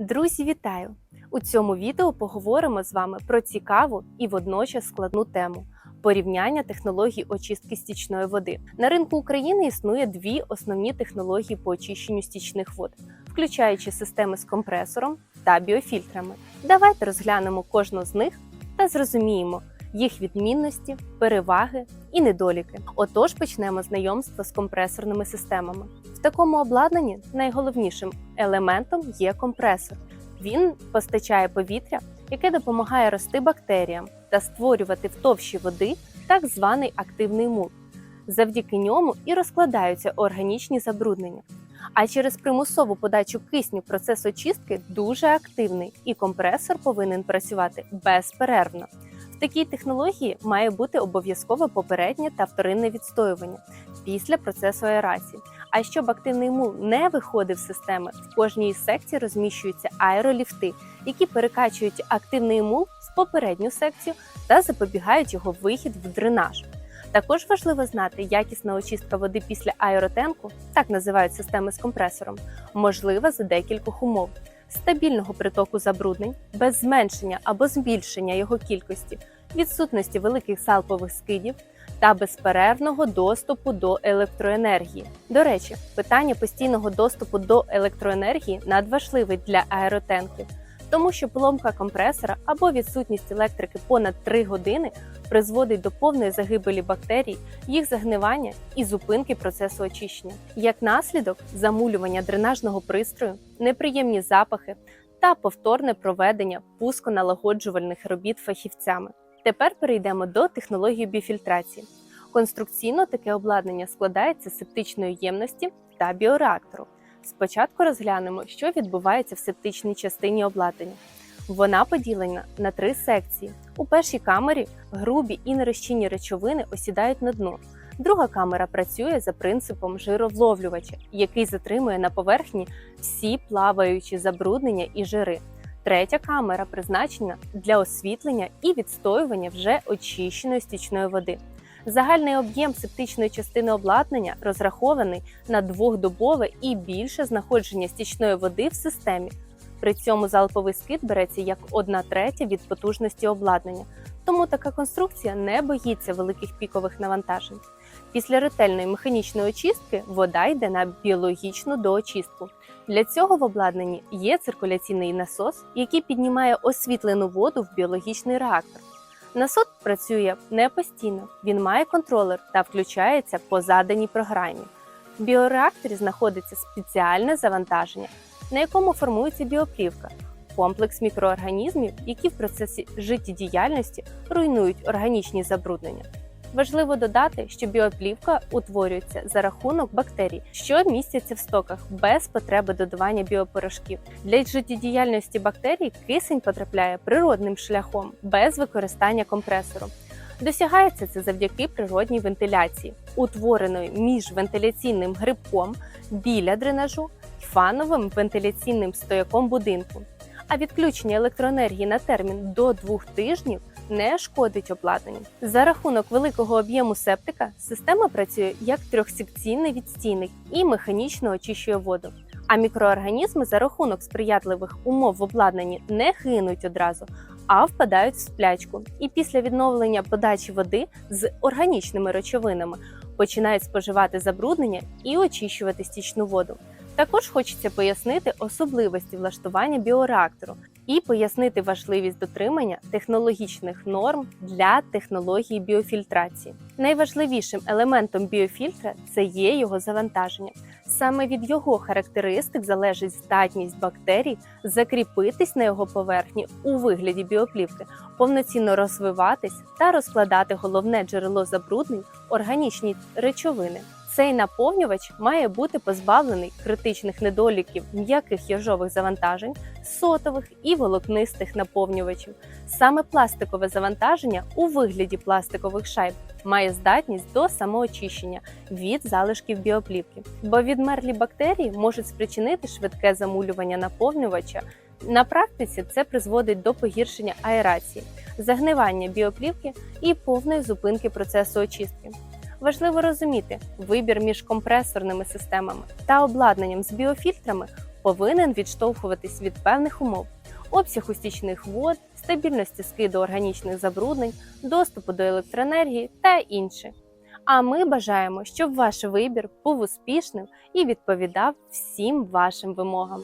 Друзі, вітаю! У цьому відео поговоримо з вами про цікаву і водночас складну тему порівняння технологій очистки стічної води. На ринку України існує дві основні технології по очищенню стічних вод, включаючи системи з компресором та біофільтрами. Давайте розглянемо кожну з них та зрозуміємо їх відмінності, переваги і недоліки. Отож, почнемо знайомство з компресорними системами. Такому обладнанні найголовнішим елементом є компресор. Він постачає повітря, яке допомагає рости бактеріям та створювати в товщі води так званий активний мул. Завдяки ньому і розкладаються органічні забруднення. А через примусову подачу кисню процес очистки дуже активний, і компресор повинен працювати безперервно. В такій технології має бути обов'язкове попереднє та вторинне відстоювання після процесу аерації. А щоб активний мул не виходив з системи, в кожній із секцій розміщуються аероліфти, які перекачують активний мул в попередню секцію та запобігають його вихід в дренаж. Також важливо знати, якісна очистка води після аеротенку, так називають системи з компресором, можлива за декількох умов: стабільного притоку забруднень, без зменшення або збільшення його кількості, відсутності великих салпових скидів та безперервного доступу до електроенергії. До речі, питання постійного доступу до електроенергії надважливе для аеротенку, тому що поломка компресора або відсутність електрики понад 3 години призводить до повної загибелі бактерій, їх загнивання і зупинки процесу очищення. Як наслідок, замулювання дренажного пристрою, неприємні запахи та повторне проведення пусконалагоджувальних робіт фахівцями. Тепер перейдемо до технології біофільтрації. Конструкційно таке обладнання складається з септичної ємності та біореактору. Спочатку розглянемо, що відбувається в септичній частині обладнання. Вона поділена на три секції. У першій камері грубі і нерозчинні речовини осідають на дно. Друга камера працює за принципом жировловлювача, який затримує на поверхні всі плаваючі забруднення і жири. Третя камера призначена для освітлення і відстоювання вже очищеної стічної води. Загальний об'єм септичної частини обладнання розрахований на двохдобове і більше знаходження стічної води в системі. При цьому залповий скид береться як одна третя від потужності обладнання, тому така конструкція не боїться великих пікових навантажень. Після ретельної механічної очистки вода йде на біологічну доочистку. Для цього в обладнанні є циркуляційний насос, який піднімає освітлену воду в біологічний реактор. Насос працює не постійно, він має контролер та включається по заданій програмі. В біореакторі знаходиться спеціальне завантаження, на якому формується біоплівка, комплекс мікроорганізмів, які в процесі життєдіяльності руйнують органічні забруднення. Важливо додати, що біоплівка утворюється за рахунок бактерій, що містяться в стоках без потреби додавання біопорошків. Для життєдіяльності бактерій кисень потрапляє природним шляхом без використання компресору. Досягається це завдяки природній вентиляції, утвореної між вентиляційним грибком біля дренажу і фановим вентиляційним стояком будинку. А відключення електроенергії на термін до двох тижнів не шкодить обладнанню. За рахунок великого об'єму септика система працює як трьохсекційний відстійник і механічно очищує воду. А мікроорганізми за рахунок сприятливих умов в обладнанні не гинуть одразу, а впадають в сплячку. І після відновлення подачі води з органічними речовинами починають споживати забруднення і очищувати стічну воду. Також хочеться пояснити особливості влаштування біореактору і пояснити важливість дотримання технологічних норм для технології біофільтрації. Найважливішим елементом біофільтра це є його завантаження. Саме від його характеристик залежить здатність бактерій закріпитись на його поверхні у вигляді біоплівки, повноцінно розвиватись та розкладати головне джерело забруднень органічні речовини. Цей наповнювач має бути позбавлений критичних недоліків м'яких яжових завантажень, сотових і волокнистих наповнювачів. Саме пластикове завантаження у вигляді пластикових шайб має здатність до самоочищення від залишків біоплівки, бо відмерлі бактерії можуть спричинити швидке замулювання наповнювача. На практиці це призводить до погіршення аерації, загнивання біоплівки і повної зупинки процесу очистки. Важливо розуміти, вибір між компресорними системами та обладнанням з біофільтрами повинен відштовхуватись від певних умов: обсягу стічних вод, стабільності скиду органічних забруднень, доступу до електроенергії та інше. А ми бажаємо, щоб ваш вибір був успішним і відповідав всім вашим вимогам.